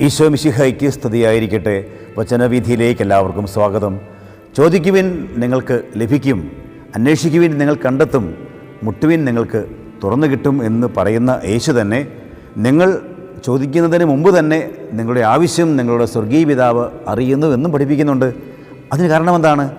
ഈശോ മിശിഹയ്ക്ക് സ്തുതിയായിരിക്കട്ടെ. വചനവീഥിയിലേക്ക് എല്ലാവർക്കും സ്വാഗതം. ചോദിക്കുവിൻ നിങ്ങൾക്ക് ലഭിക്കും അന്വേഷിക്കുവിൻ നിങ്ങൾ കണ്ടെത്തും മുട്ടുവിൻ നിങ്ങൾക്ക് തുറന്നു കിട്ടും എന്ന് പറയുന്ന യേശു തന്നെ. നിങ്ങൾ ചോദിക്കുന്നതിന് മുമ്പ് തന്നെ നിങ്ങളുടെ ആവശ്യം നിങ്ങളുടെ സ്വർഗീയ പിതാവ് അറിയുന്നു എന്നും പഠിപ്പിക്കുന്നുണ്ട്. അതിന് കാരണം എന്താണ്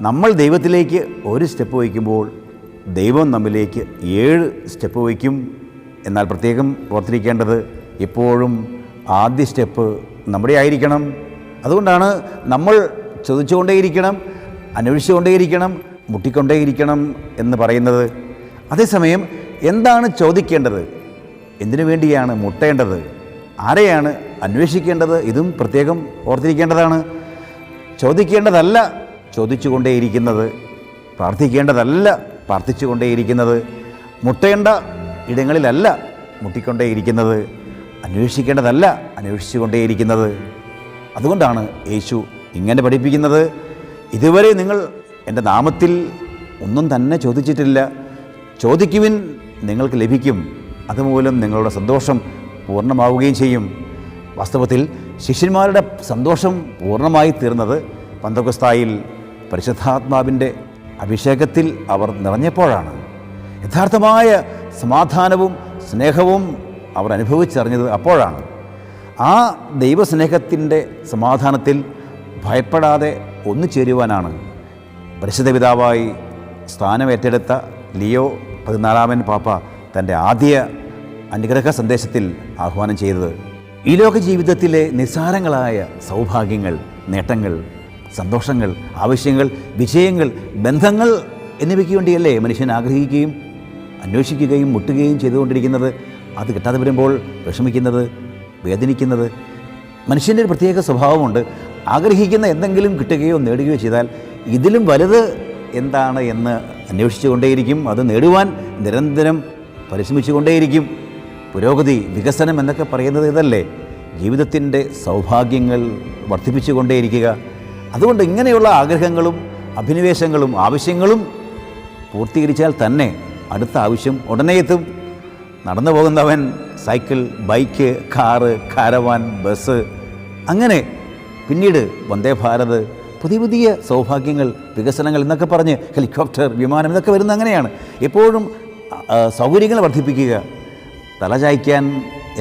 നമ്മൾ ദൈവത്തിലേക്ക് ഒരു സ്റ്റെപ്പ് വയ്ക്കുമ്പോൾ ദൈവം നമ്മിലേക്ക് ഏഴ് സ്റ്റെപ്പ് വയ്ക്കും. എന്നാൽ പ്രത്യേകം ഓർത്തിരിക്കേണ്ടത് എപ്പോഴും ആദ്യ സ്റ്റെപ്പ് നമ്മുടെ ആയിരിക്കണം. അതുകൊണ്ടാണ് നമ്മൾ ചോദിച്ചുകൊണ്ടേയിരിക്കണം അന്വേഷിച്ചുകൊണ്ടേയിരിക്കണം മുട്ടിക്കൊണ്ടേയിരിക്കണം എന്ന് പറയുന്നത്. അതേസമയം എന്താണ് ചോദിക്കേണ്ടത്? എന്തിനു വേണ്ടിയാണ് മുട്ടേണ്ടത്? ആരെയാണ് അന്വേഷിക്കേണ്ടത്? ഇതും പ്രത്യേകം ഓർത്തിരിക്കേണ്ടതാണ്. ചോദിക്കേണ്ടതല്ല ചോദിച്ചുകൊണ്ടേയിരിക്കുന്നത് പ്രാർത്ഥിക്കേണ്ടതല്ല പ്രാർത്ഥിച്ചുകൊണ്ടേയിരിക്കുന്നത് മുട്ടേണ്ട ഇടങ്ങളിലല്ല മുട്ടിക്കൊണ്ടേയിരിക്കുന്നത്. അന്വേഷിക്കേണ്ടതല്ല അന്വേഷിച്ചുകൊണ്ടേയിരിക്കുന്നത്. അതുകൊണ്ടാണ് യേശു ഇങ്ങനെ പഠിപ്പിക്കുന്നത്. ഇതുവരെ നിങ്ങൾ എന്റെ നാമത്തിൽ ഒന്നും തന്നെ ചോദിച്ചിട്ടില്ല. ചോദിക്കുവിൻ നിങ്ങൾക്ക് ലഭിക്കും. അതുമൂലം നിങ്ങളുടെ സന്തോഷം പൂർണമാവുകയും ചെയ്യും. വാസ്തവത്തിൽ ശിഷ്യന്മാരുടെ സന്തോഷം പൂർണമായി തീർന്നത് പന്തകുസ്തായിൽ പരിശുദ്ധാത്മാവിന്റെ അഭിഷേകത്തിൽ അവർ നിറഞ്ഞപ്പോഴാണ്. യഥാർത്ഥമായ സമാധാനവും സ്നേഹവും അവർ അനുഭവിച്ചറിഞ്ഞത് അപ്പോഴാണ്. ആ ദൈവസ്നേഹത്തിന്റെ സമാധാനത്തിൽ ഭയപ്പെടാതെ ഒന്നു ചേരുവാനാണ്. പരിശുദ്ധ പിതാവായി സ്ഥാനമേറ്റെടുത്ത ലിയോ പതിനാലാമൻ പാപ്പ തന്റെ ആദ്യ അനുഗ്രഹ സന്ദേശത്തിൽ ആഹ്വാനം ചെയ്തത്. ഈ ലോക ജീവിതത്തിലെ നിസ്സാരങ്ങളായ സൗഭാഗ്യങ്ങൾ നേട്ടങ്ങൾ സന്തോഷങ്ങൾ ആവശ്യങ്ങൾ വിജയങ്ങൾ ബന്ധങ്ങൾ എന്നിവയ്ക്ക് വേണ്ടിയല്ലേ മനുഷ്യൻ ആഗ്രഹിക്കുകയും അന്വേഷിക്കുകയും മുട്ടുകയും ചെയ്തുകൊണ്ടിരിക്കുന്നത്? അത് കിട്ടാതെ വരുമ്പോൾ വിഷമിക്കുന്നത് വേദനിക്കുന്നത് മനുഷ്യന്റെ ഒരു പ്രത്യേക സ്വഭാവമുണ്ട്. ആഗ്രഹിക്കുന്ന എന്തെങ്കിലും കിട്ടുകയോ നേടുകയോ ചെയ്താൽ ഇതിലും വലുത് എന്താണ് എന്ന് അന്വേഷിച്ചു കൊണ്ടേയിരിക്കും. അത് നേടുവാൻ നിരന്തരം പരിശ്രമിച്ചു കൊണ്ടേയിരിക്കും. പുരോഗതി വികസനം എന്നൊക്കെ പറയുന്നത് ഇതല്ലേ? ജീവിതത്തിന്റെ സൗഭാഗ്യങ്ങൾ വർദ്ധിപ്പിച്ചു കൊണ്ടേയിരിക്കുക. അതുകൊണ്ട് ഇങ്ങനെയുള്ള ആഗ്രഹങ്ങളും അഭിനിവേശങ്ങളും ആവശ്യങ്ങളും പൂർത്തീകരിച്ചാൽ തന്നെ അടുത്ത ആവശ്യം ഉടനെ എത്തും. നടന്നു പോകുന്നവൻ cycle bike car caravan bus അങ്ങനെ പിന്നീട് വന്ദേ ഭാരത് പുതിയ പുതിയ സൗഭാഗ്യങ്ങൾ വികസനങ്ങൾ എന്നൊക്കെ പറഞ്ഞ് ഹെലികോപ്റ്റർ വിമാനം ഇതൊക്കെ വരുന്ന അങ്ങനെയാണ്. എപ്പോഴും സൗകര്യങ്ങൾ വർദ്ധിപ്പിക്കുക തലചായ്ക്കാൻ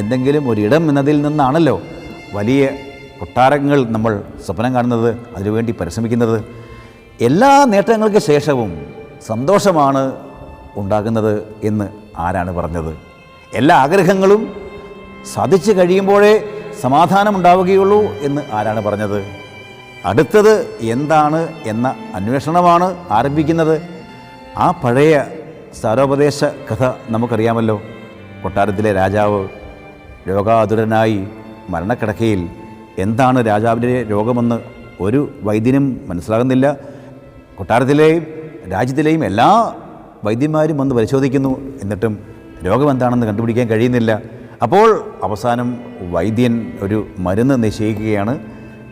എന്തെങ്കിലും ഒരിടം എന്നതിൽ നിന്നാണല്ലോ വലിയ കൊട്ടാരങ്ങൾ നമ്മൾ സ്വപ്നം കാണുന്നത് അതിനുവേണ്ടി പരിശ്രമിക്കുന്നത്. എല്ലാ നേട്ടങ്ങൾക്ക് ശേഷവും സന്തോഷമാണ് ഉണ്ടാകുന്നത് എന്ന് ആരാണ് പറഞ്ഞത്? എല്ലാ ആഗ്രഹങ്ങളും സാധിച്ചു കഴിയുമ്പോഴേ സമാധാനം ഉണ്ടാവുകയുള്ളൂ എന്ന് ആരാണ് പറഞ്ഞത്? അടുത്തത് എന്താണ് എന്ന അന്വേഷണമാണ് ആരംഭിക്കുന്നത്. ആ പഴയ സാരോപദേശ കഥ നമുക്കറിയാമല്ലോ. കൊട്ടാരത്തിലെ രാജാവ് രോഗാതുരനായി മരണക്കിടക്കയിൽ എന്താണ് രാജാവിന്റെ രോഗമെന്ന് ഒരു വൈദ്യനും മനസ്സിലാകുന്നില്ല. കൊട്ടാരത്തിലെയും രാജ്യത്തിലെയും എല്ലാ വൈദ്യന്മാരും വന്ന് പരിശോധിക്കുന്നു. എന്നിട്ടും രോഗം എന്താണെന്ന് കണ്ടുപിടിക്കാൻ കഴിയുന്നില്ല. അപ്പോൾ അവസാനം വൈദ്യൻ ഒരു മരുന്ന് നിശ്ചയിക്കുകയാണ്.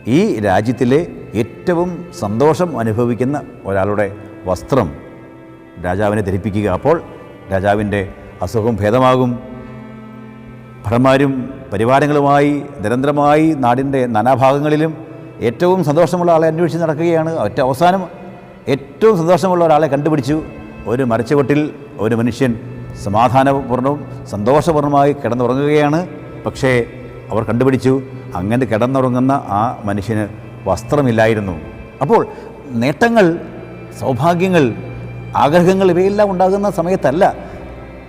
ഈ രാജ്യത്തിലെ ഏറ്റവും സന്തോഷം അനുഭവിക്കുന്ന ഒരാളുടെ വസ്ത്രം രാജാവിനെ ധരിപ്പിക്കുക. അപ്പോൾ രാജാവിന്റെ അസുഖം ഭേദമാകും. ഭടന്മാരും പരിവാരങ്ങളുമായി നിരന്തരമായി നാടിന്റെ നാനാഭാഗങ്ങളിലും ഏറ്റവും സന്തോഷമുള്ള ആളെ അന്വേഷിച്ച് നടക്കുകയാണ്. ഒറ്റ അവസാനം ഏറ്റവും സന്തോഷമുള്ള ഒരാളെ കണ്ടുപിടിച്ചു. ഒരു മരച്ചുവട്ടിൽ ഒരു മനുഷ്യൻ സമാധാനപൂർണവും സന്തോഷപൂർണമായി കിടന്നുറങ്ങുകയാണ്. പക്ഷേ അവർ കണ്ടുപിടിച്ചു അങ്ങനെ കിടന്നുറങ്ങുന്ന ആ മനുഷ്യന് വസ്ത്രമില്ലായിരുന്നു. അപ്പോൾ നേട്ടങ്ങൾ സൗഭാഗ്യങ്ങൾ ആഗ്രഹങ്ങൾ ഇവയെല്ലാം ഉണ്ടാകുന്ന സമയത്തല്ല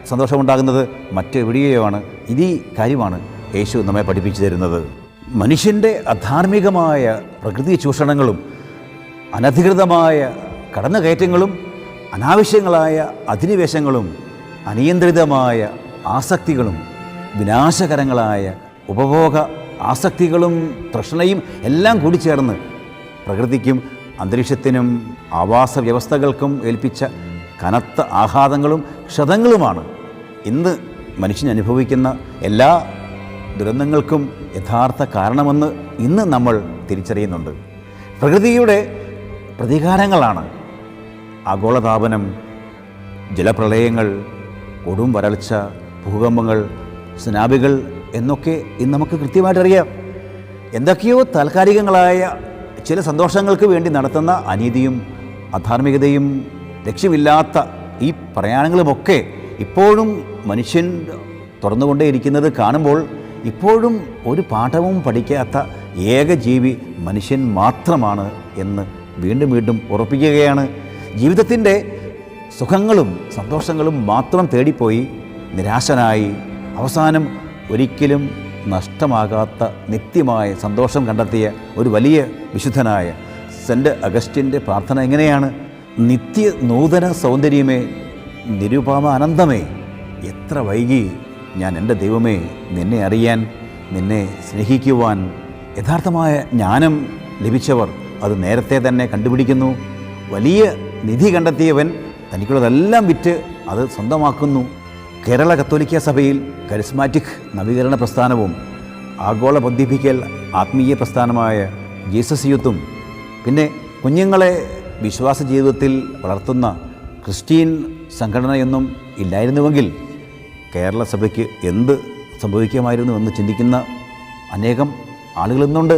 സന്തോഷമുണ്ടാകുന്നത്. മറ്റെവിടെയോ ആണ് ഇത് കാര്യമാണ് യേശു നമ്മെ പഠിപ്പിച്ചു തരുന്നത്. മനുഷ്യന്റെ അധാർമികമായ പ്രകൃതി ചൂഷണങ്ങളും അനധികൃതമായ കടന്നുകയറ്റങ്ങളും അനാവശ്യങ്ങളായ അധിനിവേശങ്ങളും അനിയന്ത്രിതമായ ആസക്തികളും വിനാശകരങ്ങളായ ഉപഭോഗ ആസക്തികളും തൃഷ്ണയും എല്ലാം കൂടി ചേർന്ന് പ്രകൃതിക്കും അന്തരീക്ഷത്തിനും ആവാസ വ്യവസ്ഥകൾക്കും ഏൽപ്പിച്ച കനത്ത ആഘാതങ്ങളും ക്ഷതങ്ങളുമാണ് ഇന്ന് മനുഷ്യൻ അനുഭവിക്കുന്ന എല്ലാ ദുരന്തങ്ങൾക്കും യഥാർത്ഥ കാരണമെന്ന് ഇന്ന് നമ്മൾ തിരിച്ചറിയുന്നുണ്ട്. പ്രകൃതിയുടെ പ്രതികാരങ്ങളാണ് ആഗോളതാപനം ജലപ്രളയങ്ങൾ കൊടും വരൾച്ച ഭൂകമ്പങ്ങൾ സ്നാബികൾ എന്നൊക്കെ ഇന്ന് നമുക്ക് കൃത്യമായിട്ട് അറിയാം എന്തൊക്കെയോ താൽക്കാലികങ്ങളായ ചില സന്തോഷങ്ങൾക്ക് വേണ്ടി നടത്തുന്ന അനീതിയും അധാർമികതയും ലക്ഷ്യമില്ലാത്ത ഈ പ്രയാണങ്ങളുമൊക്കെ ഇപ്പോഴും മനുഷ്യൻ തുറന്നുകൊണ്ടേയിരിക്കുന്നത് കാണുമ്പോൾ ഇപ്പോഴും ഒരു പാഠവും പഠിക്കാത്ത ഏക ജീവി മനുഷ്യൻ മാത്രമാണ് എന്ന് വീണ്ടും വീണ്ടും ഉറപ്പിക്കുകയാണ്. ജീവിതത്തിന്റെ സുഖങ്ങളും സന്തോഷങ്ങളും മാത്രം തേടിപ്പോയി നിരാശനായി അവസാനം ഒരിക്കലും നഷ്ടമാകാത്ത നിത്യമായ സന്തോഷം കണ്ടെത്തിയ ഒരു വലിയ വിശുദ്ധനായ സെന്റ് അഗസ്റ്റിന്റെ പ്രാർത്ഥന എങ്ങനെയാണ്? നിത്യ നൂതന സൗന്ദര്യമേ നിരുപമ അനന്തമേ എത്ര വൈകി ഞാൻ എന്റെ ദൈവമേ നിന്നെ അറിയാൻ നിന്നെ സ്നേഹിക്കുവാൻ യഥാർത്ഥമായ ജ്ഞാനം ലഭിച്ചവർ അത് നേരത്തെ തന്നെ കണ്ടുപിടിക്കുന്നു. വലിയ നിധി കണ്ടെത്തിയവൻ തനിക്കുള്ളതെല്ലാം വിറ്റ് അത് സ്വന്തമാക്കുന്നു. കേരള കത്തോലിക്ക സഭയിൽ കരിസ്മാറ്റിക് നവീകരണ പ്രസ്ഥാനവും ആഗോള ബന്ധിപ്പിക്കൽ ആത്മീയ പ്രസ്ഥാനമായ ജീസസ് യൂത്തും പിന്നെ കുഞ്ഞുങ്ങളെ വിശ്വാസ ജീവിതത്തിൽ വളർത്തുന്ന ക്രിസ്ത്യൻ സംഘടനയൊന്നും ഇല്ലായിരുന്നുവെങ്കിൽ കേരള സഭയ്ക്ക് എന്ത് സംഭവിക്കുമായിരുന്നു എന്ന് ചിന്തിക്കുന്ന അനേകം ആളുകൾ ഇന്നുണ്ട്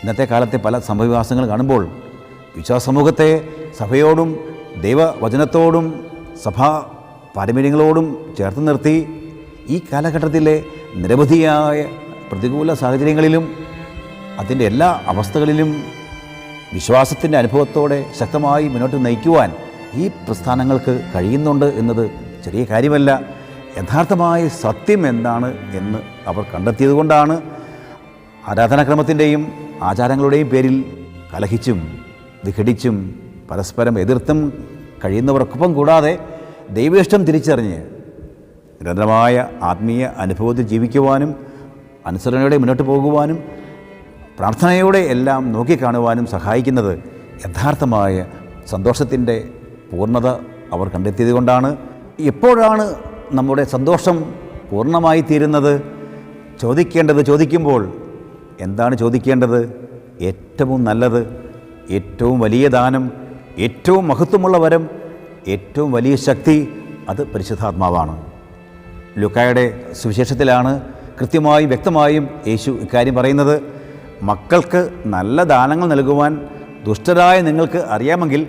ഇന്നത്തെ കാലത്തെ പല സംഭവവികാസങ്ങൾ കാണുമ്പോൾ വിശ്വാസ സമൂഹത്തെ സഭയോടും ദൈവവചനത്തോടും സഭാ പാരമ്പര്യങ്ങളോടും ചേർത്ത് നിർത്തി ഈ കാലഘട്ടത്തിലെ നിരവധിയായ പ്രതികൂല സാഹചര്യങ്ങളിലും അതിന്റെ എല്ലാ അവസ്ഥകളിലും വിശ്വാസത്തിന്റെ അനുഭവത്തോടെ ശക്തമായി മുന്നോട്ട് നയിക്കുവാൻ ഈ പ്രസ്ഥാനങ്ങൾക്ക് കഴിയുന്നുണ്ട് എന്നത് ചെറിയ കാര്യമല്ല. യഥാർത്ഥമായ സത്യം എന്താണ് എന്ന് അവർ കണ്ടെത്തിയതുകൊണ്ടാണ് ആരാധനാക്രമത്തിന്റെയും ആചാരങ്ങളുടെയും പേരിൽ കലഹിച്ചും വിഘടിച്ചും പരസ്പരം എതിർത്തും കഴിയുന്നവർക്കൊപ്പം കൂടാതെ ദൈവേഷ്ടം തിരിച്ചറിഞ്ഞ് നിരന്തരമായ ആത്മീയ അനുഭവത്തിൽ ജീവിക്കുവാനും അനുസരണയോടെ മുന്നോട്ട് പോകുവാനും പ്രാർത്ഥനയോടെ എല്ലാം നോക്കിക്കാണുവാനും സഹായിക്കുന്നത് യഥാർത്ഥമായ സന്തോഷത്തിന്റെ പൂർണത അവർ കണ്ടെത്തിയത് കൊണ്ടാണ്. എപ്പോഴാണ് നമ്മുടെ സന്തോഷം പൂർണമായി തീരുന്നത്. ചോദിക്കേണ്ടത് ചോദിക്കുമ്പോൾ എന്താണ് ചോദിക്കേണ്ടത്? ഏറ്റവും നല്ലത് ഏറ്റവും വലിയ ദാനം ഏറ്റവും മഹത്വമുള്ള വരം ഏറ്റവും വലിയ ശക്തി അത് പരിശുദ്ധാത്മാവാണ്. ലുക്കായുടെ സുവിശേഷത്തിലാണ് കൃത്യമായും വ്യക്തമായും യേശു ഇക്കാര്യം പറയുന്നത്. മക്കൾക്ക് നല്ല ദാനങ്ങൾ നൽകുവാൻ ദുഷ്ടരായ നിങ്ങൾക്ക് അറിയാമെങ്കിൽ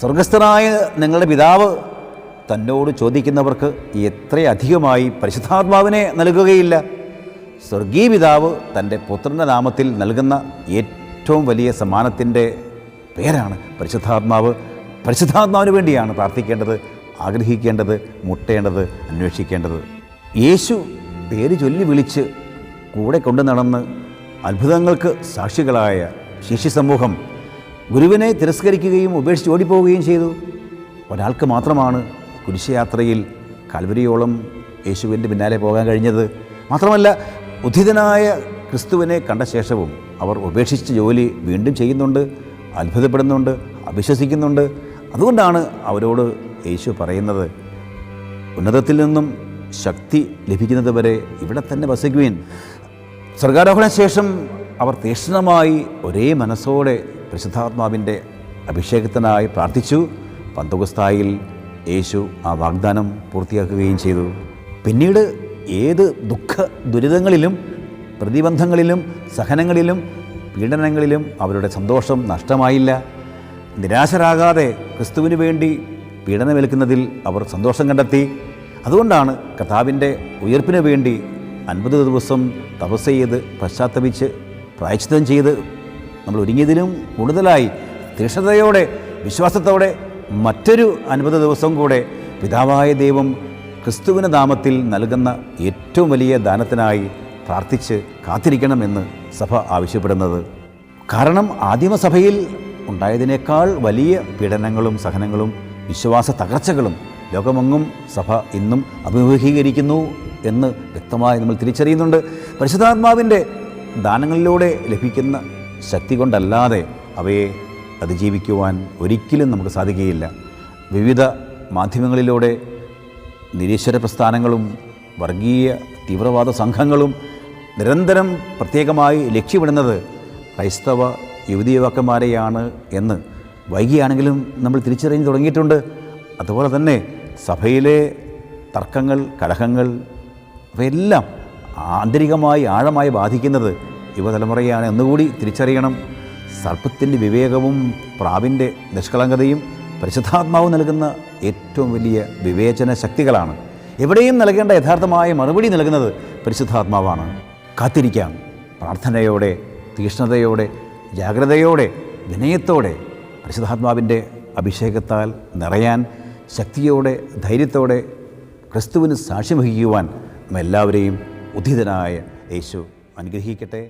സ്വർഗസ്ഥനായ നിങ്ങളുടെ പിതാവ് തന്നോട് ചോദിക്കുന്നവർക്ക് എത്രയധികമായി പരിശുദ്ധാത്മാവിനെ നൽകുകയില്ല. സ്വർഗീയ പിതാവ് തന്റെ പുത്രന്റെ നാമത്തിൽ നൽകുന്ന ഏറ്റവും വലിയ സമ്മാനത്തിന്റെ പേരാണ് പരിശുദ്ധാത്മാവ്. പരിശുദ്ധാത്മാവിന് വേണ്ടിയാണ് പ്രാർത്ഥിക്കേണ്ടത് ആഗ്രഹിക്കേണ്ടത് മുട്ടേണ്ടത് അന്വേഷിക്കേണ്ടത്. യേശു പേര് ചൊല്ലി വിളിച്ച് കൂടെ കൊണ്ടു നടന്ന് അത്ഭുതങ്ങൾക്ക് സാക്ഷികളായ ശിഷ്യ സമൂഹം ഗുരുവിനെ തിരസ്കരിക്കുകയും ഉപേക്ഷിച്ച് ഓടിപ്പോവുകയും ചെയ്തു. ഒരാൾക്ക് മാത്രമാണ് കുരിശയാത്രയിൽ കൽവരിയോളം യേശുവിന്റെ പിന്നാലെ പോകാൻ കഴിഞ്ഞത്. മാത്രമല്ല ഉദ്ധിതനായ ക്രിസ്തുവിനെ കണ്ട ശേഷവും അവർ ഉപേക്ഷിച്ച ജോലി വീണ്ടും ചെയ്യുന്നുണ്ട്. അത്ഭുതപ്പെടുന്നുണ്ട് അവിശ്വസിക്കുന്നുണ്ട്. അതുകൊണ്ടാണ് അവരോട് യേശു പറയുന്നത് ഉന്നതത്തിൽ നിന്നും ശക്തി ലഭിക്കുന്നത് വരെ ഇവിടെ തന്നെ വസിക്കുവിൻ. സ്വർഗാരോഹണ ശേഷം അവർ തീക്ഷ്ണമായി ഒരേ മനസ്സോടെ പരിശുദ്ധാത്മാവിന്റെ അഭിഷേകത്തിനായി പ്രാർത്ഥിച്ചു. പന്തകുസ്തായിൽ യേശു ആ വാഗ്ദാനം പൂർത്തിയാക്കുകയും ചെയ്തു. പിന്നീട് ഏത് ദുഃഖ ദുരിതങ്ങളിലും പ്രതിബന്ധങ്ങളിലും സഹനങ്ങളിലും പീഡനങ്ങളിലും അവരുടെ സന്തോഷം നഷ്ടമായില്ല. നിരാശരാകാതെ ക്രിസ്തുവിന് വേണ്ടി പീഡനമേൽക്കുന്നതിൽ അവർ സന്തോഷം കണ്ടെത്തി. അതുകൊണ്ടാണ് കർത്താവിന്റെ ഉയർപ്പിനു വേണ്ടി അൻപത് ദിവസം തപസ് ചെയ്ത് പശ്ചാത്തപിച്ച് പ്രായച്ചിത്തം ചെയ്ത് നമ്മൾ ഒരുങ്ങിയതിലും കൂടുതലായി തീക്ഷ്ണതയോടെ വിശ്വാസത്തോടെ മറ്റൊരു അൻപത് ദിവസം കൂടെ പിതാവായ ദൈവം ക്രിസ്തുവിന് നാമത്തിൽ നൽകുന്ന ഏറ്റവും വലിയ ദാനത്തിനായി പ്രാർത്ഥിച്ച് കാത്തിരിക്കണമെന്ന് സഭ ആവശ്യപ്പെടുന്നത്. കാരണം ആദിമസഭയിൽ ഉണ്ടായതിനേക്കാൾ വലിയ പീഡനങ്ങളും സഹനങ്ങളും വിശ്വാസ തകർച്ചകളും ലോകമെങ്ങും സഭ ഇന്നും അഭിമുഖീകരിക്കുന്നു എന്ന് വ്യക്തമായി നമ്മൾ തിരിച്ചറിയുന്നുണ്ട്. പരിശുദ്ധാത്മാവിന്റെ ദാനങ്ങളിലൂടെ ലഭിക്കുന്ന ശക്തി കൊണ്ടല്ലാതെ അവയെ അതിജീവിക്കുവാൻ ഒരിക്കലും നമുക്ക് സാധിക്കുകയില്ല. വിവിധ മാധ്യമങ്ങളിലൂടെ നിരീശ്വര പ്രസ്ഥാനങ്ങളും വർഗീയ തീവ്രവാദ സംഘങ്ങളും നിരന്തരം പ്രത്യേകമായി ലക്ഷ്യമിടുന്നത് ക്രൈസ്തവ യുവതി യുവാക്കന്മാരെയാണ് എന്ന് വൈകിയാണെങ്കിലും നമ്മൾ തിരിച്ചറിഞ്ഞ് തുടങ്ങിയിട്ടുണ്ട്. അതുപോലെ തന്നെ സഭയിലെ തർക്കങ്ങൾ കലഹങ്ങൾ അവയെല്ലാം ആന്തരികമായി ആഴമായി ബാധിക്കുന്നത് യുവതലമുറയാണ് എന്നുകൂടി തിരിച്ചറിയണം. സർപ്പത്തിന്റെ വിവേകവും പ്രാവിന്റെ നിഷ്കളങ്കതയും പരിശുദ്ധാത്മാവ് നൽകുന്ന ഏറ്റവും വലിയ വിവേചന ശക്തികളാണ്. എവിടെയും നൽകേണ്ട യഥാർത്ഥമായ മറുപടി നൽകുന്നത് പരിശുദ്ധാത്മാവാണ്. കാത്തിരിക്കാം. പ്രാർത്ഥനയോടെ തീക്ഷ്ണതയോടെ ജാഗ്രതയോടെ വിനയത്തോടെ പരിശുദ്ധാത്മാവിന്റെ അഭിഷേകത്താൽ നിറയാൻ ശക്തിയോടെ ധൈര്യത്തോടെ ക്രിസ്തുവിന് സാക്ഷ്യം വഹിക്കുവാൻ നമ്മെല്ലാവരെയും ഉദ്ധിതനായ യേശു അനുഗ്രഹിക്കട്ടെ.